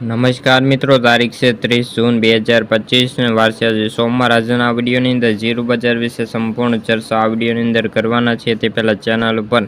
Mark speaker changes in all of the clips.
Speaker 1: નમસ્કાર મિત્રો, તારીખ છે ત્રીસ જૂન બે હજાર પચીસને વાર્ષે આજે સોમવાર. આજના વિડીયોની અંદર જીરું બજાર વિશે સંપૂર્ણ ચર્ચા આ વિડીયોની અંદર કરવાના છે. તે પહેલાં ચેનલ ઉપર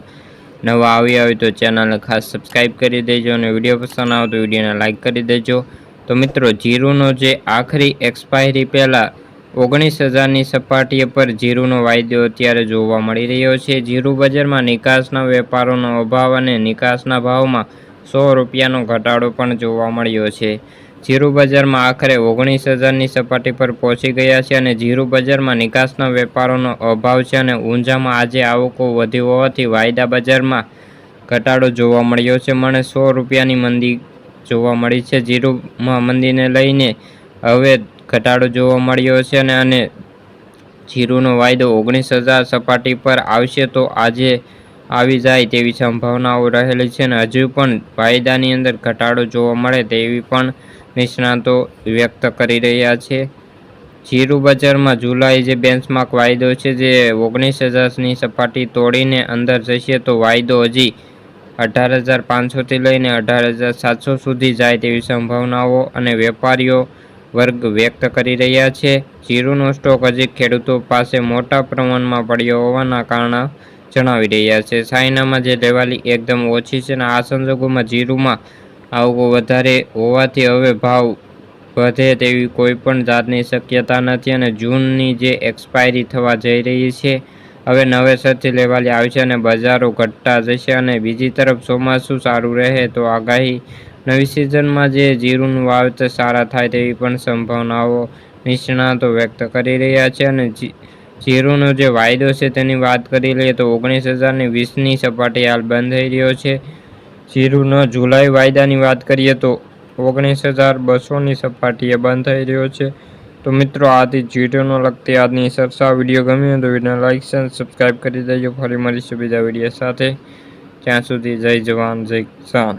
Speaker 1: નવા આવી હોય તો ચેનલને ખાસ સબસ્ક્રાઈબ કરી દેજો અને વીડિયો પસંદ આવે તો વિડીયોને લાઇક કરી દેજો. તો મિત્રો જીરુનો જે આખરી એક્સપાયરી પહેલાં ઓગણીસ હજારની સપાટીએ પર જીરુનો વાયદો અત્યારે જોવા મળી રહ્યો છે. જીરુ બજારમાં નિકાસના વેપારોનો અભાવ અને નિકાસના ભાવમાં સો રૂપિયાનો ઘટાડો પણ જોવા મળ્યો છે. જીરું બજારમાં આખરે ઓગણીસ હજારની સપાટી પર પહોંચી ગયા છે અને જીરું બજારમાં નિકાસના વેપારોનો અભાવ છે અને ઊંઝામાં આજે આવકો વધી હોવાથી વાયદા બજારમાં ઘટાડો જોવા મળ્યો છે. મને સો રૂપિયાની મંદી જોવા મળી છે. જીરુમાં મંદીને લઈને હવે ઘટાડો જોવા મળ્યો છે અને અને જીરુનો વાયદો ઓગણીસ હજાર સપાટી પર આવશે તો આજે આવી જાય તેવી સંભાવનાઓ રહેલી છે અને હજુ પણ વાયદાની અંદર ઘટાડો જોવા મળે તેવી પણ નિષ્ણાતો વ્યક્ત કરી રહ્યા છે. જીરું બજારમાં જુલાઈ જે બેન્ચમાર્ક વાયદો છે જે ઓગણીસ હજારની સપાટી તોડીને અંદર જશે તો વાયદો હજી અઢાર હજાર પાંચસોથી લઈને અઢાર હજાર સાતસો સુધી જાય તેવી સંભાવનાઓ અને વેપારીઓ વર્ગ વ્યક્ત કરી રહ્યા છે. જીરુનો સ્ટોક હજી ખેડૂતો પાસે મોટા પ્રમાણમાં પડ્યો હોવાના કારણે જણાવી રહ્યા છે. ચાઇનામાં જે લેવાલી એકદમ ઓછી છે અને આ સંજોગોમાં જીરુમાં આવકો વધારે હોવાથી હવે ભાવ વધે તેવી કોઈ પણ જાતની શક્યતા નથી અને જૂનની જે એક્સપાયરી થવા જઈ રહી છે, હવે નવેસરથી લેવાલી આવશે અને બજારો ઘટતા જશે અને બીજી તરફ ચોમાસું સારું રહે તો આગાહી નવી સિઝનમાં જે જીરુનું વાવેતર સારા થાય તેવી પણ સંભાવનાઓ નિષ્ણાતો વ્યક્ત કરી રહ્યા છે અને જીરુનો જે વાયદો છે તેની વાત કરી લઈએ તો ઓગણીસ હજારની વીસની સપાટી હાલ બંધ થઈ રહ્યો છે. જીરુનો જુલાઈ વાયદાની વાત કરીએ તો ઓગણીસ હજાર બસોની સપાટીએ બંધ થઈ રહ્યો છે. તો મિત્રો, આથી જીરોનો લગતી આજની સરસા વીડિયો ગમ્યો તો વીડિયો લાઈક અને સબસ્ક્રાઈબ કરી દેજો. ફરી મળીશું બીજા વીડિયો સાથે. ત્યાં સુધી જય જવાન, જય કિસાન.